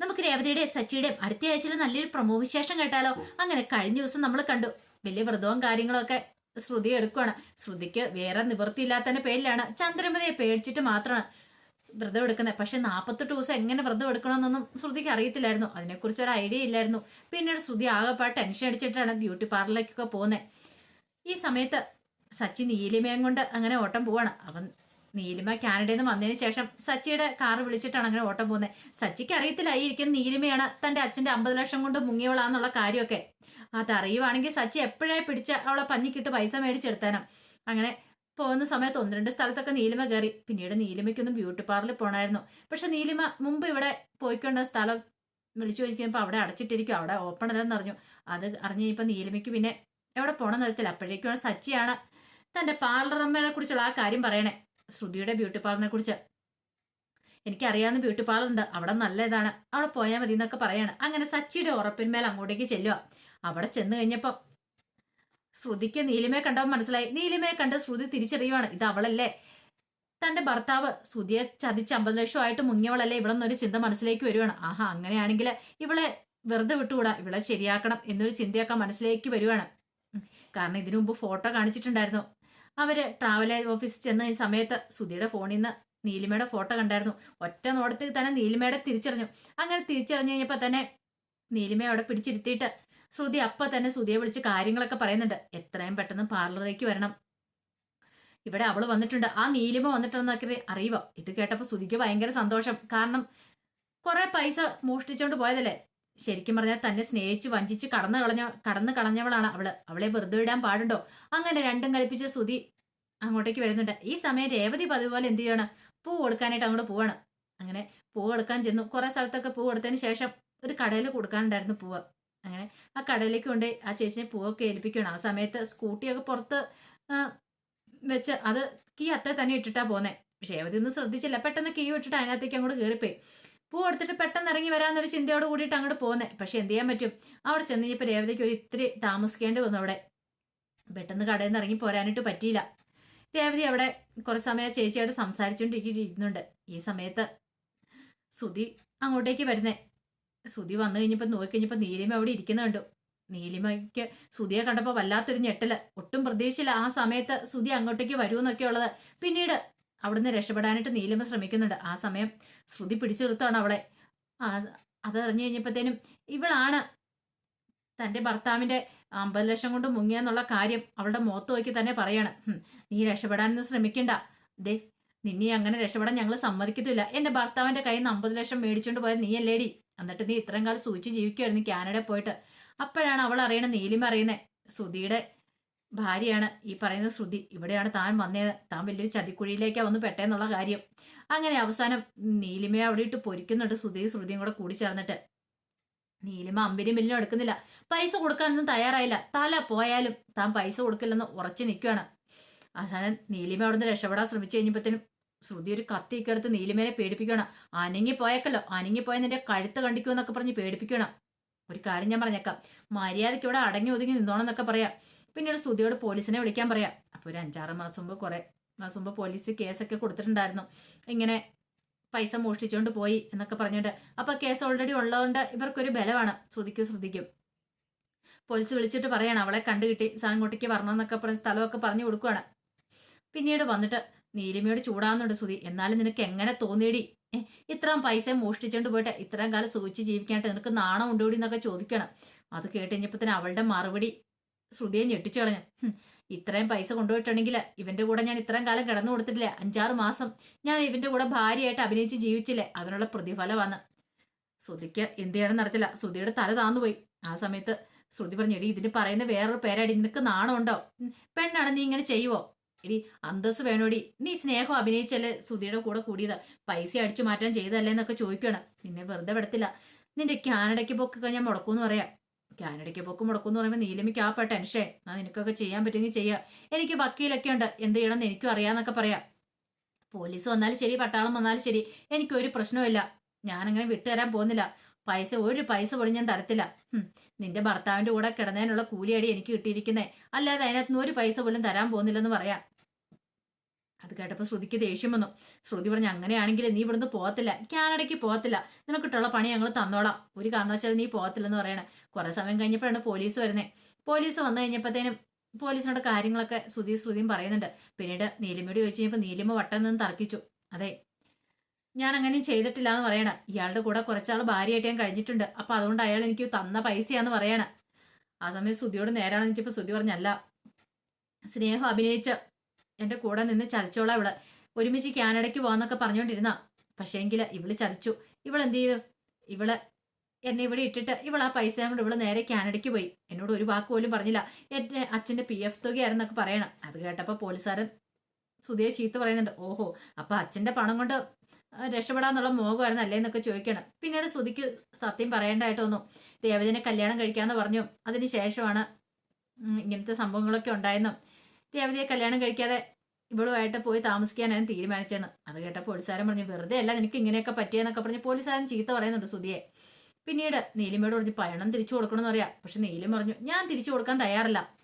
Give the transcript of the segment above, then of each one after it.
നമുക്ക് രേവതിയുടെയും സച്ചിയുടെയും അടുത്ത ആഴ്ചയിൽ നല്ലൊരു പ്രമോ വിശേഷം കേട്ടാലോ? അങ്ങനെ കഴിഞ്ഞ ദിവസം നമ്മൾ കണ്ടു. വലിയ വ്രതവും കാര്യങ്ങളൊക്കെ ശ്രുതി എടുക്കുവാണ്. ശ്രുതിക്ക് വേറെ നിവൃത്തിയില്ലാത്തതിന്റെ പേരിലാണ്. ചന്ദ്രമതിയെ പേടിച്ചിട്ട് മാത്രമാണ് വ്രതം എടുക്കുന്നത്. പക്ഷെ നാൽപ്പത്തെട്ട് ദിവസം എങ്ങനെ വ്രതം എടുക്കണമെന്നൊന്നും ശ്രുതിക്ക് അറിയത്തില്ലായിരുന്നു. അതിനെക്കുറിച്ച് ഒരു ഐഡിയ ഇല്ലായിരുന്നു. പിന്നീട് ശ്രുതി ആകെപ്പാട് ടെൻഷൻ അടിച്ചിട്ടാണ് ബ്യൂട്ടി പാർലറിലേക്കൊക്കെ പോകുന്നത്. ഈ സമയത്ത് സച്ചിൻ നീലിമയം കൊണ്ട് അങ്ങനെ ഓട്ടം പോവാണ്. അവൻ നീലിമ കാനഡയിൽ നിന്ന് വന്നതിന് ശേഷം സച്ചിയുടെ കാർ വിളിച്ചിട്ടാണ് അങ്ങനെ ഓട്ടം പോകുന്നത്. സച്ചിക്ക് അറിയത്തില്ല ഈ ഇരിക്കുന്ന നീലിമയാണ് തന്റെ അച്ഛന്റെ അമ്പത് ലക്ഷം കൊണ്ട് മുങ്ങിയവളാന്നുള്ള കാര്യമൊക്കെ. അതറിയുവാണെങ്കിൽ സച്ചി എപ്പോഴേ പിടിച്ച അവളെ പഞ്ഞിക്കിട്ട് പൈസ മേടിച്ചെടുത്താനും. അങ്ങനെ പോകുന്ന സമയത്ത് ഒന്ന് രണ്ട് സ്ഥലത്തൊക്കെ നീലിമ കയറി. പിന്നീട് നീലിമയ്ക്കൊന്നും ബ്യൂട്ടി പാർലറിൽ പോണായിരുന്നു. പക്ഷെ നീലിമ മുമ്പ് ഇവിടെ പോയിക്കൊണ്ട സ്ഥലം വിളിച്ചു ചോദിക്കുമ്പോൾ അവിടെ അടച്ചിട്ടിരിക്കും. അവിടെ ഓപ്പൺ അല്ലെന്ന് അറിഞ്ഞു അത് അറിഞ്ഞ് ഇപ്പം നീലിമയ്ക്ക് പിന്നെ എവിടെ പോകണം എന്നറിയത്തില്ല അപ്പോഴേക്കും സച്ചിയാണ് തന്റെ പാർലർ അമ്മയെ കുറിച്ചുള്ള ആ കാര്യം പറയണേ. ശ്രുതിയുടെ ബ്യൂട്ടി പാർലറിനെ കുറിച്ച്. എനിക്കറിയാവുന്ന ബ്യൂട്ടി പാർലർ ഉണ്ട്. അവിടെ നല്ല ഇതാണ്. അവിടെ പോയാൽ മതി എന്നൊക്കെ പറയാണ്. അങ്ങനെ സച്ചിയുടെ ഉറപ്പിന്മേൽ അങ്ങോട്ടേക്ക് ചെല്ലുക. അവിടെ ചെന്ന് കഴിഞ്ഞപ്പം ശ്രുതിക്ക് നീലിമയെ കണ്ടപ്പോൾ മനസ്സിലായി. നീലിമയെ കണ്ട് ശ്രുതി തിരിച്ചറിയുവാണ്. ഇത് അവളല്ലേ? തന്റെ ഭർത്താവ് ശ്രുതിയെ ചതിച്ച് അമ്പത് ലക്ഷമായിട്ട് മുങ്ങിയവളല്ലേ? ഇവിടെ നിന്നൊരു ചിന്ത മനസ്സിലേക്ക് വരുവാണ്. ആഹാ അങ്ങനെയാണെങ്കിൽ ഇവളെ വെറുതെ വിട്ടുകൂടാ? ഇവളെ ശരിയാക്കണം എന്നൊരു ചിന്തയൊക്കെ മനസ്സിലേക്ക് വരുവാണ്. കാരണം ഇതിനു മുമ്പ് ഫോട്ടോ കാണിച്ചിട്ടുണ്ടായിരുന്നു. അവർ ട്രാവൽ ഓഫീസിൽ ചെന്ന ഈ സമയത്ത് സുധിയുടെ ഫോണിൽ നിന്ന് നീലിമയുടെ ഫോട്ടോ കണ്ടായിരുന്നു. ഒറ്റ നോട്ടത്തിൽ തന്നെ നീലിമയുടെ തിരിച്ചറിഞ്ഞു. അങ്ങനെ തിരിച്ചറിഞ്ഞു കഴിഞ്ഞപ്പോൾ തന്നെ നീലിമയെ അവിടെ പിടിച്ചിരുത്തിയിട്ട് ശ്രുതി അപ്പം തന്നെ സുധിയെ വിളിച്ച് കാര്യങ്ങളൊക്കെ പറയുന്നുണ്ട്. എത്രയും പെട്ടെന്ന് പാർലറിലേക്ക് വരണം. ഇവിടെ അവൾ വന്നിട്ടുണ്ട്. ആ നീലിമ വന്നിട്ടുണ്ടെന്നൊക്കെ അറിയുക ഇത് കേട്ടപ്പോൾ സുധിക്ക് ഭയങ്കര സന്തോഷം. കാരണം കുറേ പൈസ മോഷ്ടിച്ചുകൊണ്ട് പോയതല്ലേ? ശരിക്കും പറഞ്ഞാൽ തന്നെ സ്നേഹിച്ച് വഞ്ചിച്ച് കടന്നു കളഞ്ഞ കടന്നു കളഞ്ഞവളാണ് അവൾ. അവളെ വെറുതെ വിടാൻ പാടുണ്ടോ? അങ്ങനെ രണ്ടും കളിപ്പിച്ച സുതി അങ്ങോട്ടേക്ക് വരുന്നുണ്ട്. ഈ സമയം രേവതി പതിവ് പോലെ എന്ത് ചെയ്യാണ്? പൂ കൊടുക്കാനായിട്ട് അങ്ങോട്ട് പോവാണ്. അങ്ങനെ പൂ കൊടുക്കാൻ ചെന്നു. കുറെ സ്ഥലത്തൊക്കെ പൂ കൊടുത്തതിന് ശേഷം ഒരു കടയിൽ കൊടുക്കാനുണ്ടായിരുന്നു പൂവ്. അങ്ങനെ ആ കടയിലേക്ക് കൊണ്ട് ആ ചേച്ചിനെ പൂവൊക്കെ ഏൽപ്പിക്കണം ആ സമയത്ത് സ്കൂട്ടിയൊക്കെ പുറത്ത് വെച്ച് അത് കീ അത്ര തന്നെ ഇട്ടിട്ടാ പോന്നെ. രേവതി ഒന്നും ശ്രദ്ധിച്ചില്ല. പെട്ടെന്ന് കീ ഇട്ടിട്ട് അതിനകത്തേക്ക് അങ്ങോട്ട് കയറിപ്പോയി പൂ എടുത്തിട്ട് പെട്ടെന്ന് ഇറങ്ങി വരാമെന്നൊരു ചിന്തയോട് കൂടിയിട്ട് അങ്ങോട്ട് പോന്നെ. പക്ഷെ എന്ത് ചെയ്യാൻ പറ്റും? അവിടെ ചെന്ന് കഴിഞ്ഞപ്പോൾ രേവതിക്ക് ഒരു ഇത്തിരി താമസിക്കേണ്ടി വന്നു അവിടെ. പെട്ടെന്ന് കടയിൽ നിന്ന് ഇറങ്ങി പോരാനായിട്ട് പറ്റിയില്ല. രേവതി അവിടെ കുറച്ച് സമയം ചേച്ചിയായിട്ട് സംസാരിച്ചുകൊണ്ടിരിക്കുന്നുണ്ട് ഈ സമയത്ത് സുധി അങ്ങോട്ടേക്ക് വരുന്നേ. സുധി വന്നു കഴിഞ്ഞപ്പോൾ നോക്കി കഴിഞ്ഞപ്പോൾ നീലിമ അവിടെ ഇരിക്കുന്നുണ്ട് നീലിമയ്ക്ക് സുധിയെ കണ്ടപ്പോൾ വല്ലാത്തൊരു ഞെട്ടൽ. ഒട്ടും പ്രതീക്ഷയില്ല ആ സമയത്ത് സുധി അങ്ങോട്ടേക്ക് വരുമെന്നൊക്കെ ഉള്ളത് പിന്നീട് അവിടുന്ന് രക്ഷപ്പെടാനായിട്ട് നീലിമ ശ്രമിക്കുന്നുണ്ട്. ആ സമയം ശ്രുതി പിടിച്ചു നിർത്തുകയാണ് അവളെ അത് അറിഞ്ഞു കഴിഞ്ഞപ്പോഴത്തേനും ഇവളാണ് തന്റെ ഭർത്താവിന്റെ അമ്പത് ലക്ഷം കൊണ്ട് മുങ്ങിയെന്നുള്ള കാര്യം അവളുടെ മുഖത്ത് നോക്കി തന്നെ പറയാണ്. നീ രക്ഷപ്പെടാനൊന്നും ശ്രമിക്കണ്ട. ദേ നിന്നെ അങ്ങനെ രക്ഷപ്പെടാൻ ഞങ്ങൾ സമ്മതിക്കത്തില്ല. എന്റെ ഭർത്താവിന്റെ കയ്യിൽ നിന്ന് അമ്പത് ലക്ഷം മേടിച്ചുകൊണ്ട് പോയത് നീ അല്ലേടി എന്നിട്ട് നീ ഇത്രയും കാലം സൂചിച്ച് ജീവിക്കുമായിരുന്നു കാനഡ പോയിട്ട്. അപ്പോഴാണ് അവൾ അറിയണ നീലിമ അറിയുന്നത് ശ്രുതിയുടെ ഭാര്യയാണ് ഈ പറയുന്ന ശ്രുതി. ഇവിടെയാണ് താൻ വന്നേ താൻ വലിയൊരു ചതിക്കുഴിയിലേക്കാണ് വന്ന് പെട്ടേന്നുള്ള കാര്യം. അങ്ങനെ അവസാനം നീലിമയെ അവിടെ ഇട്ട് പൊരിക്കുന്നുണ്ട് ശ്രുതിയും ശ്രുതിയും കൂടെ കൂടി ചേർന്നിട്ട്. നീലിമ അമ്പിനും മില്ലിനും എടുക്കുന്നില്ല. പൈസ കൊടുക്കാനൊന്നും തയ്യാറായില്ല. തല പോയാലും താൻ പൈസ കൊടുക്കില്ലെന്ന് ഉറച്ചു നിൽക്കുകയാണ്. അവസാനം നീലിമ അവിടുന്ന് രക്ഷപ്പെടാൻ ശ്രമിച്ചു കഴിഞ്ഞപ്പോഴത്തേനും ശ്രുതി ഒരു കത്തിയൊക്കെ എടുത്ത് നീലിമേനെ പേടിപ്പിക്കണം അനങ്ങി പോയേക്കല്ലോ അനങ്ങി പോയ കഴുത്ത് കണ്ടിക്കുമെന്നൊക്കെ പറഞ്ഞ് പേടിപ്പിക്കണം ഒരു കാര്യം ഞാൻ പറഞ്ഞേക്കാം. മര്യാദയ്ക്ക് ഇവിടെ അടങ്ങി ഒതുങ്ങി നിന്നോണം എന്നൊക്കെ പറയാം. പിന്നീട് സ്തുതിയോട് പോലീസിനെ വിളിക്കാൻ പറയാം. അപ്പോൾ ഒരു അഞ്ചാറ് മാസം മുമ്പ് കുറെ മാസം മുമ്പ് പോലീസ് കേസൊക്കെ കൊടുത്തിട്ടുണ്ടായിരുന്നു. ഇങ്ങനെ പൈസ മോഷ്ടിച്ചുകൊണ്ട് പോയി എന്നൊക്കെ പറഞ്ഞിട്ട്. അപ്പൊ കേസ് ഓൾറെഡി ഉള്ളതുകൊണ്ട് ഇവർക്കൊരു ബലമാണ് ശ്രുതിക്ക് ശ്രുതിക്കും. പോലീസ് വിളിച്ചിട്ട് പറയാണ് അവളെ കണ്ടു കിട്ടി സാധനങ്ങോട്ടേക്ക് വരണമെന്നൊക്കെ പറഞ്ഞ് സ്ഥലമൊക്കെ പറഞ്ഞു കൊടുക്കുവാണ്. പിന്നീട് വന്നിട്ട് നീലിമയോട് ചൂടാവുന്നുണ്ട് ശ്രുതി എന്നാലും നിനക്ക് എങ്ങനെ തോന്നിയടി? ഇത്രയും പൈസ മോഷ്ടിച്ചുകൊണ്ട് പോയിട്ട് ഇത്രയും കാലം സൂചിച്ച് ജീവിക്കാനായിട്ട് നിനക്ക് നാണം ഉണ്ടോടി എന്നൊക്കെ ചോദിക്കണം. അത് കേട്ട് കഴിഞ്ഞപ്പോൾ തന്നെ അവളുടെ മറുപടി ശ്രുതിയെ ഞെട്ടിച്ചു കളഞ്ഞു. ഇത്രയും പൈസ കൊണ്ടുപോയിട്ടുണ്ടെങ്കിൽ ഇവന്റെ കൂടെ ഞാൻ ഇത്രയും കാലം കിടന്നു കൊടുത്തിട്ടില്ലേ? അഞ്ചാറ് മാസം. ഞാൻ ഇവന്റെ കൂടെ ഭാര്യയായിട്ട് അഭിനയിച്ച് ജീവിച്ചില്ലേ? അതിനുള്ള പ്രതിഫലമാണ്. ശ്രുതിക്ക് എന്ത് ചെയ്യണം നടത്തില്ല ശ്രുതിയുടെ തല താന്നുപോയി ആ സമയത്ത് ശ്രുതി പറഞ്ഞു എടി ഇതിന് പറയുന്ന വേറൊരു പേരാടി. നിനക്ക് നാണമുണ്ടോ? പെണ്ണാണ് നീ ഇങ്ങനെ ചെയ്യുവോ? എടി അന്തസ് വേണോടി? നീ സ്നേഹം അഭിനയിച്ചല്ലേ ശ്രുതിയുടെ കൂടെ കൂടിയത്? പൈസ അടിച്ചു മാറ്റാൻ ചെയ്തല്ലേ എന്നൊക്കെ ചോദിക്കുകയാണ് നിന്നെ വെറുതെ വിടത്തില്ല. നിന്റെ കാനഡയ്ക്ക് പോക്കൊക്കെ ഞാൻ മുടക്കൂന്ന് പറയാം. കാനഡയ്ക്ക് മുടക്കും എന്ന് പറയുമ്പോൾ നീലമിക്ക് ആ ടെൻഷൻ ആ നിനക്കൊക്കെ ചെയ്യാൻ പറ്റുമെങ്കിൽ ചെയ്യാം. എനിക്ക് വക്കീലൊക്കെ ഉണ്ട്. എന്ത് ചെയ്യണം എന്ന് എനിക്കും അറിയാന്നൊക്കെ പറയാം. പോലീസ് വന്നാലും ശരി പട്ടാളം വന്നാലും ശരി എനിക്കൊരു പ്രശ്നവുമില്ല ഞാനങ്ങനെ വിട്ടുതരാൻ പോകുന്നില്ല. പൈസ ഒരു പൈസ പോലും ഞാൻ തരത്തില്ല. നിന്റെ ഭർത്താവിന്റെ കൂടെ കിടന്നതിനുള്ള കൂലിയടി എനിക്ക് കിട്ടിയിരിക്കുന്നേ. അല്ലാതെ അതിനകത്തുനിന്ന് ഒരു പൈസ പോലും തരാൻ പോകുന്നില്ലെന്ന് പറയാം. അത് കേട്ടപ്പോൾ ശ്രുതിക്ക് ദേഷ്യം വന്നു. ശ്രുതി പറഞ്ഞു അങ്ങനെയാണെങ്കിൽ നീ ഇവിടുന്ന് പോകത്തില്ല. കാനഡയ്ക്ക് പോകത്തില്ല. നിനക്കിട്ടുള്ള പണി ഞങ്ങൾ തന്നോളാം. ഒരു കാരണവശാലും നീ പോകത്തില്ലെന്ന് പറയണേ. കുറേ സമയം കഴിഞ്ഞപ്പോഴാണ് പോലീസ് വരുന്നത് പോലീസ് വന്നു കഴിഞ്ഞപ്പോഴത്തേനും പോലീസിനോട് കാര്യങ്ങളൊക്കെ ശ്രുതി ശ്രുതിയും പറയുന്നുണ്ട്. പിന്നീട് നീലിമയോട് ചോദിച്ചു കഴിഞ്ഞപ്പോൾ നീലിമ വട്ടം നിന്ന് തർക്കിച്ചു. അതെ ഞാൻ അങ്ങനെ ചെയ്തിട്ടില്ല എന്ന് പറയണ. ഇയാളുടെ കൂടെ കുറച്ചാൾ ഭാര്യയായിട്ട് ഞാൻ കഴിഞ്ഞിട്ടുണ്ട്. അപ്പൊ അതുകൊണ്ട് അയാൾ എനിക്ക് തന്ന പൈസയാന്ന് പറയണ. ആ സമയം ശ്രുതിയോട് നേരാണെന്ന് വെച്ചപ്പോൾ ശ്രുതി പറഞ്ഞല്ല സ്നേഹം അഭിനയിച്ച് എന്റെ കൂടെ നിന്ന് ചതിച്ചോളാം ഇവൾ. ഒരുമിച്ച് കാനഡയ്ക്ക് പോകാന്നൊക്കെ പറഞ്ഞുകൊണ്ടിരുന്ന പക്ഷേങ്കിൽ ഇവൾ ചതിച്ചു. ഇവളെന്ത് ചെയ്തു? ഇവൾ എന്നെ ഇവിടെ ഇട്ടിട്ട് ഇവൾ ആ പൈസ കൊണ്ട് ഇവൾ നേരെ കാനഡയ്ക്ക് പോയി. എന്നോട് ഒരു വാക്ക് പോലും പറഞ്ഞില്ല. എന്റെ അച്ഛന്റെ പി എഫ് തുകയായിരുന്നൊക്കെ പറയണം. അത് കേട്ടപ്പോൾ പോലീസുകാരൻ സുധിയെ ചീത്ത പറയുന്നുണ്ട്. ഓഹോ അപ്പൊ അച്ഛന്റെ പണം കൊണ്ട് രക്ഷപ്പെടാന്നുള്ള മോഹമായിരുന്നു അല്ലേ എന്നൊക്കെ ചോദിക്കണം. പിന്നീട് സുധിക്ക് സത്യം പറയേണ്ടതായിട്ട് വന്നു. രേവതിനെ കല്യാണം കഴിക്കാന്ന് പറഞ്ഞു. അതിന് ശേഷമാണ് ഇങ്ങനത്തെ സംഭവങ്ങളൊക്കെ ഉണ്ടായെന്നും. രേവതിയെ കല്യാണം കഴിക്കാതെ ഇവളുമായിട്ട് പോയി താമസിക്കാനാണ് തീരുമാനിച്ചതെന്ന് അത് കേട്ടപ്പോൾ പോലീസുകാരൻ പറഞ്ഞു വെറുതെ അല്ല നിനക്ക് ഇങ്ങനെയൊക്കെ പറ്റിയെന്നൊക്കെ പറഞ്ഞ് പോലീസുകാരൻ ചീത്ത പറയുന്നുണ്ട് സുധിയെ. പിന്നീട് നീലിമയോട് പറഞ്ഞ് പണം തിരിച്ചു കൊടുക്കണമെന്ന് പറയാം. പക്ഷെ നീലിം പറഞ്ഞു ഞാൻ തിരിച്ചു കൊടുക്കാൻ തയ്യാറല്ല.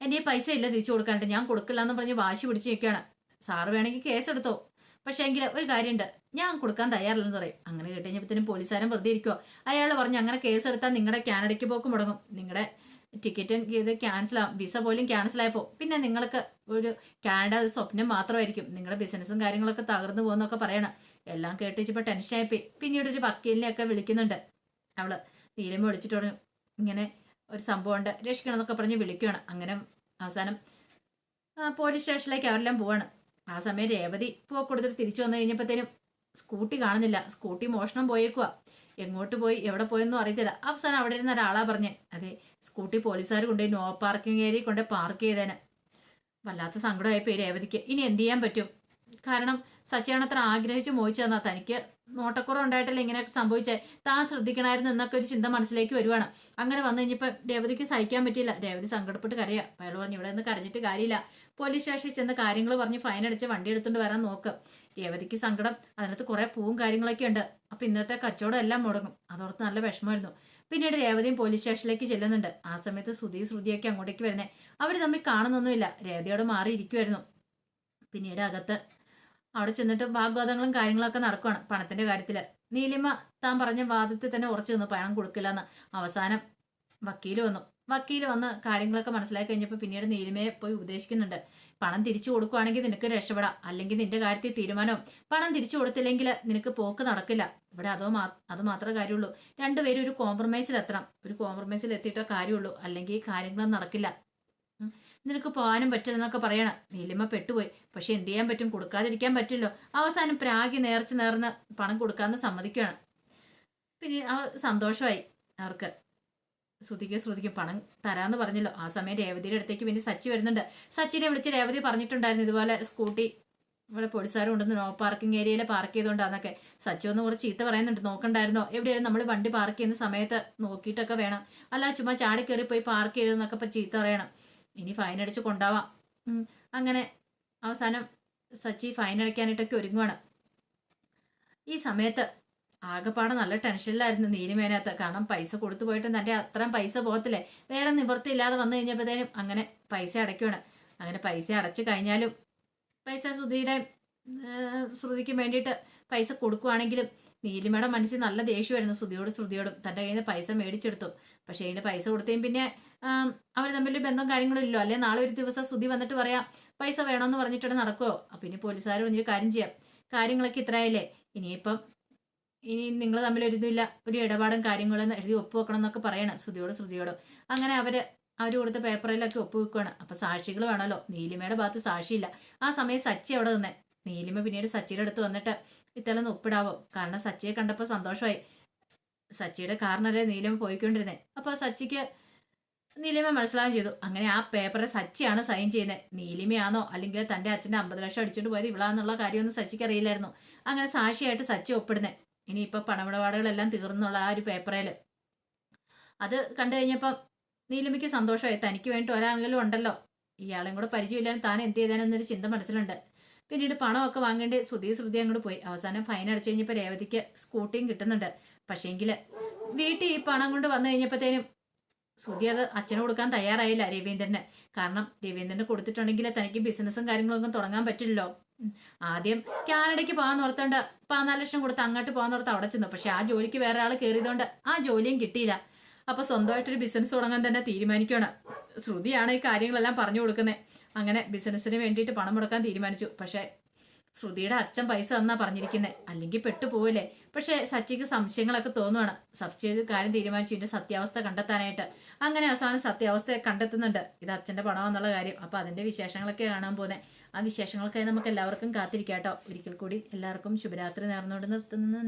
എന്റെ പൈസ ഇല്ല തിരിച്ചു കൊടുക്കാനായിട്ട്. ഞാൻ കൊടുക്കില്ല എന്ന് പറഞ്ഞ് വാശി പിടിച്ച് നിൽക്കുകയാണ്. സാറ് വേണമെങ്കിൽ കേസ് എടുത്തോ. പക്ഷേ എങ്കിൽ ഒരു കാര്യമുണ്ട്. ഞാൻ കൊടുക്കാൻ തയ്യാറില്ലെന്ന് പറയും. അങ്ങനെ കേട്ടുകഴിഞ്ഞപ്പോഴത്തേനും പോലീസുകാരൻ വെറുതെ ഇരിക്കുമോ അയാൾ പറഞ്ഞു അങ്ങനെ കേസ് എടുത്താൽ നിങ്ങളുടെ കാനഡയ്ക്ക് പോക്ക് മുടങ്ങും. നിങ്ങളുടെ ടിക്കറ്റും ഇത് ക്യാൻസൽ ആവും വിസ പോലും ക്യാൻസൽ ആയപ്പോൾ പിന്നെ നിങ്ങൾക്ക് ഒരു കാനഡ ഒരു സ്വപ്നം മാത്രമായിരിക്കും. നിങ്ങളുടെ ബിസിനസ്സും കാര്യങ്ങളൊക്കെ തകർന്നു പോകുന്നൊക്കെ പറയണം. എല്ലാം കേട്ട് വെച്ചപ്പോൾ ടെൻഷൻ ആയിപ്പോയി പിന്നീട് ഒരു വക്കീലിനെയൊക്കെ വിളിക്കുന്നുണ്ട്. അവൾ നീലമ്മ വിളിച്ചിട്ട് പറഞ്ഞു ഇങ്ങനെ ഒരു സംഭവം ഉണ്ട്. രക്ഷിക്കണം എന്നൊക്കെ പറഞ്ഞ് വിളിക്കുകയാണ് അങ്ങനെ അവസാനം പോലീസ് സ്റ്റേഷനിലേക്ക് അവരെല്ലാം പോവാണ്. ആ സമയം രേവതി പൂ കൊടുത്തിട്ട് തിരിച്ചു വന്നു കഴിഞ്ഞപ്പോഴത്തേനും സ്കൂട്ടി കാണുന്നില്ല. സ്കൂട്ടി മോഷണം പോയേക്കുക എങ്ങോട്ട് പോയി എവിടെ പോയെന്നും അറിയത്തില്ല. അവസാനം അവിടെ ഇരുന്ന ഒരാളാ പറഞ്ഞേ അതെ സ്കൂട്ടി പോലീസുകാർ കൊണ്ടുപോയി നോ പാർക്കിംഗ് ഏരിയ കൊണ്ട് പാർക്ക് ചെയ്തേനെ. വല്ലാത്ത സങ്കടമായി പേര് രേവതിക്ക്. ഇനി എന്ത് ചെയ്യാൻ പറ്റും? കാരണം സച്ചിയാണ് അത്ര ആഗ്രഹിച്ച് മോഹിച്ചു തന്നാ തനിക്ക് നോട്ടക്കുറവ് ഉണ്ടായിട്ടല്ലേ ഇങ്ങനെയൊക്കെ സംഭവിച്ചേ. താൻ ശ്രദ്ധിക്കണമായിരുന്നു എന്നൊക്കെ ഒരു ചിന്ത മനസ്സിലേക്ക് വരുവാണ്. അങ്ങനെ വന്നു കഴിഞ്ഞപ്പോൾ രേവതിക്ക് സഹിക്കാൻ പറ്റിയില്ല. രേവതി സങ്കടപ്പെട്ട് കരയാ. അയാൾ പറഞ്ഞു ഇവിടെ നിന്ന് കരഞ്ഞിട്ട് കാര്യമില്ല. പോലീസ് സ്റ്റേഷനിൽ ചെന്ന് കാര്യങ്ങൾ പറഞ്ഞ് ഫൈൻ അടിച്ച് വണ്ടി എടുത്തുകൊണ്ട് വരാൻ നോക്ക്. രേവതിക്ക് സങ്കടം. അതിനകത്ത് കുറെ പൂവും കാര്യങ്ങളൊക്കെ ഉണ്ട്. അപ്പൊ ഇന്നത്തെ കച്ചവടം എല്ലാം മുടങ്ങും. അതോർത്ത് നല്ല വിഷമമായിരുന്നു. പിന്നീട് രേവതിയും പോലീസ് സ്റ്റേഷനിലേക്ക് ചെല്ലുന്നുണ്ട്. ആ സമയത്ത് ശ്രുതി ശ്രുതിയൊക്കെ അങ്ങോട്ടേക്ക് വരുന്നേ. അവർ തമ്മിൽ കാണുന്നൊന്നുമില്ല. രേവതിയോട് മാറിയിരിക്കുമായിരുന്നു പിന്നീട് അകത്ത് അവിടെ ചെന്നിട്ട് വാഗ്വാദങ്ങളും കാര്യങ്ങളൊക്കെ നടക്കുവാണ് പണത്തിന്റെ കാര്യത്തിൽ നീലിമ താൻ പറഞ്ഞ വാദത്തിൽ തന്നെ ഉറച്ചു നിന്നു പണം കൊടുക്കില്ല എന്ന് അവസാനം വക്കീൽ വന്നു. വക്കീൽ വന്ന് കാര്യങ്ങളൊക്കെ മനസ്സിലാക്കി കഴിഞ്ഞപ്പോൾ പിന്നീട് നീലിമയെ പോയി ഉപദേശിക്കുന്നുണ്ട്. പണം തിരിച്ചു കൊടുക്കുവാണെങ്കിൽ നിനക്ക് രക്ഷപ്പെടാം. അല്ലെങ്കിൽ നിന്റെ കാര്യത്തിൽ തീരുമാനം പണം തിരിച്ചു കൊടുത്തില്ലെങ്കിൽ നിനക്ക് പോക്ക് നടക്കില്ല. ഇവിടെ അതോ അത് മാത്രമേ കാര്യമുള്ളൂ. രണ്ടുപേരും ഒരു കോംപ്രമൈസിൽ എത്തണം ഒരു കോംപ്രമൈസിൽ എത്തിയിട്ടേ കാര്യമുള്ളൂ. അല്ലെങ്കിൽ കാര്യങ്ങളും നടക്കില്ല. നിനക്ക് പോകാനും പറ്റില്ലെന്നൊക്കെ പറയണം. നീലിമ പെട്ടുപോയി. പക്ഷെ എന്ത് ചെയ്യാൻ പറ്റും? കൊടുക്കാതിരിക്കാൻ പറ്റില്ലോ. അവസാനം പ്രാഗി നേർച്ച് നേർന്ന് പണം കൊടുക്കാമെന്ന് സമ്മതിക്കുകയാണ്. പിന്നെ സന്തോഷമായി അവർക്ക്. ശ്രുതിക്ക് ശ്രുതിക്ക് പണം തരാന്ന് പറഞ്ഞല്ലോ. ആ സമയം രേവതിയുടെ അടുത്തേക്ക് പിന്നെ സച്ചി വരുന്നുണ്ട്. സച്ചിനെ വിളിച്ച് രേവതി പറഞ്ഞിട്ടുണ്ടായിരുന്നു ഇതുപോലെ സ്കൂട്ടി ഇവിടെ പോലീസുകാരും ഉണ്ടെന്ന് നോ പാർക്കിംഗ് ഏരിയയിൽ പാർക്ക് ചെയ്തുകൊണ്ടാന്നൊക്കെ സച്ചി ഒന്ന് കുറച്ച് ചീത്ത പറയുന്നുണ്ട്. നോക്കണ്ടായിരുന്നോ? എവിടെയായിരുന്നു നമ്മൾ വണ്ടി പാർക്ക് ചെയ്യുന്ന സമയത്ത് നോക്കിയിട്ടൊക്കെ വേണം. അല്ല ചുമ്മാ ചാടി കയറി പോയി പാർക്ക് ചെയ്തെന്നൊക്കെ ഇപ്പം ചീത്ത പറയണം. ഇനി ഫൈൻ അടിച്ച് കൊണ്ടാവാം അങ്ങനെ അവസാനം സച്ചി ഫൈൻ അടയ്ക്കാനായിട്ടൊക്കെ ഒരുങ്ങുവാണ്. ഈ സമയത്ത് ആകെപ്പാടെ നല്ല ടെൻഷനിലായിരുന്നു നീലിമേനകത്ത്. കാരണം പൈസ കൊടുത്തു പോയിട്ട് തന്റെ അത്രയും പൈസ പോകത്തില്ലേ? വേറെ നിവൃത്തി ഇല്ലാതെ വന്നു കഴിഞ്ഞപ്പോഴത്തേനും അങ്ങനെ പൈസ അടയ്ക്കുവാണ് അങ്ങനെ പൈസ അടച്ചു കഴിഞ്ഞാലും പൈസ ശ്രുതിയുടെ ശ്രുതിക്ക് വേണ്ടിയിട്ട് പൈസ കൊടുക്കുവാണെങ്കിലും നീലിമയുടെ മനസ്സിൽ നല്ല ദേഷ്യമായിരുന്നു ശ്രുതിയോട് ശ്രുതിയോടും. തന്റെ കയ്യിൽ നിന്ന് പൈസ മേടിച്ചെടുത്തു. പക്ഷേ അതിന് പൈസ കൊടുത്തേയും പിന്നെ അവർ തമ്മിൽ ബന്ധം കാര്യങ്ങളും ഇല്ലോ അല്ലെ? നാളെ ഒരു ദിവസം ശ്രുതി വന്നിട്ട് പറയാം പൈസ വേണമെന്ന് പറഞ്ഞിട്ട് നടക്കുമോ അപ്പം ഇനി പോലീസുകാർ പറഞ്ഞൊരു കാര്യം ചെയ്യാം. കാര്യങ്ങളൊക്കെ ഇത്രയല്ലേ ഇനിയിപ്പം ഇനി നിങ്ങൾ തമ്മിൽ ഇതുമില്ല ഒരു ഇടപാടും കാര്യങ്ങളും എഴുതി ഒപ്പ് വെക്കണം എന്നൊക്കെ പറയണം ശ്രുതിയോട് ശ്രുതിയോടും. അങ്ങനെ അവർ അവർ കൊടുത്ത പേപ്പറിലൊക്കെ ഒപ്പ് വെക്കുകയാണ് അപ്പൊ സാക്ഷികൾ വേണമല്ലോ. നീലിമയുടെ ഭാഗത്ത് സാക്ഷിയില്ല. ആ സമയം സച്ചി അവിടെ നിന്നേ. നീലിമ പിന്നീട് സച്ചിയുടെ അടുത്ത് വന്നിട്ട് ഇത്തലൊന്ന് ഒപ്പിടാവോ? കാരണം സച്ചിയെ കണ്ടപ്പോൾ സന്തോഷമായി. സച്ചിയുടെ കാരണല്ലേ നീലിമ പോയിക്കൊണ്ടിരുന്നേ. അപ്പൊ സച്ചിക്ക് നീലിമ മനസ്സിലാവുകയും ചെയ്തു. അങ്ങനെ ആ പേപ്പറിൽ സച്ചിയാണ് സൈൻ ചെയ്യുന്നത്. നീലിമയാണോ അല്ലെങ്കിൽ തന്റെ അച്ഛന്റെ അമ്പത് ലക്ഷം അടിച്ചുകൊണ്ട് പോയത് ഇവളാന്നുള്ള കാര്യമൊന്നും സച്ചിക്ക് അറിയില്ലായിരുന്നു. അങ്ങനെ സാക്ഷിയായിട്ട് സച്ചി ഒപ്പിടുന്നത് ഇനിയിപ്പോൾ പണമിടപാടുകളെല്ലാം തീർന്നുള്ള ആ ഒരു പേപ്പറിൽ അത് കണ്ടു കഴിഞ്ഞപ്പം നീലമിക്ക് സന്തോഷമായി. തനിക്ക് വേണ്ടി ഒരാളെങ്കിലും ഉണ്ടല്ലോ. ഇയാളെയും കൂടെ പരിചയമില്ലാതെ താൻ എന്ത് ചെയ്താനെന്നൊരു ചിന്ത മനസ്സിലുണ്ട്. പിന്നീട് പണമൊക്കെ വാങ്ങേണ്ടി ശ്രുതി ശ്രുതി അങ്ങോട്ട് പോയി. അവസാനം ഫൈൻ അടിച്ചു കഴിഞ്ഞപ്പോൾ രേവതിക്ക് സ്കൂട്ടിയും കിട്ടുന്നുണ്ട്. പക്ഷേങ്കിൽ വീട്ടിൽ ഈ പണം കൊണ്ട് വന്നു കഴിഞ്ഞപ്പോഴത്തേനും ശ്രുതി അത് അച്ഛന് കൊടുക്കാൻ തയ്യാറായില്ല രവീന്ദ്രന്. കാരണം രവീന്ദ്രന് കൊടുത്തിട്ടുണ്ടെങ്കിൽ തനിക്ക് ബിസിനസ്സും കാര്യങ്ങളൊന്നും തുടങ്ങാൻ പറ്റില്ലല്ലോ. ആദ്യം കാനഡയ്ക്ക് പോകാൻ ഓർത്തോണ്ട് പതിനാല് ലക്ഷം കൊടുത്ത് അങ്ങോട്ട് പോകാൻ ഓർത്ത് അവിടെ ചെന്നു. പക്ഷെ ആ ജോലിക്ക് വേറെ ആൾ കയറിയതുകൊണ്ട് ആ ജോലിയും കിട്ടിയില്ല. അപ്പൊ സ്വന്തമായിട്ടൊരു ബിസിനസ് തുടങ്ങാൻ തന്നെ തീരുമാനിക്കുകയാണ് ശ്രുതിയാണ് ഈ കാര്യങ്ങളെല്ലാം പറഞ്ഞു കൊടുക്കുന്നത് അങ്ങനെ ബിസിനസ്സിന് വേണ്ടിയിട്ട് പണം മുടക്കാൻ തീരുമാനിച്ചു. പക്ഷെ ശ്രുതിയുടെ അച്ഛൻ പൈസ തന്നാ പറഞ്ഞിരിക്കുന്നത് അല്ലെങ്കിൽ പെട്ടുപോവില്ലേ. പക്ഷെ സച്ചിക്ക് സംശയങ്ങളൊക്കെ തോന്നുവാണ്. സച്ചി കാര്യം തീരുമാനിച്ചു ഇതിന്റെ സത്യാവസ്ഥ കണ്ടെത്താനായിട്ട്. അങ്ങനെ അവസാനം സത്യാവസ്ഥ കണ്ടെത്തുന്നുണ്ട്. ഇത് അച്ഛന്റെ പണമെന്നുള്ള കാര്യം. അപ്പൊ അതിന്റെ വിശേഷങ്ങളൊക്കെ കാണാൻ പോകുന്നത് ആ വിശേഷങ്ങൾക്കായി നമുക്ക് എല്ലാവർക്കും കാത്തിരിക്കാം കേട്ടോ ഒരിക്കൽ കൂടി എല്ലാവർക്കും ശുഭരാത്രി നേർന്നുകൊണ്ട് നിർത്തുന്നു.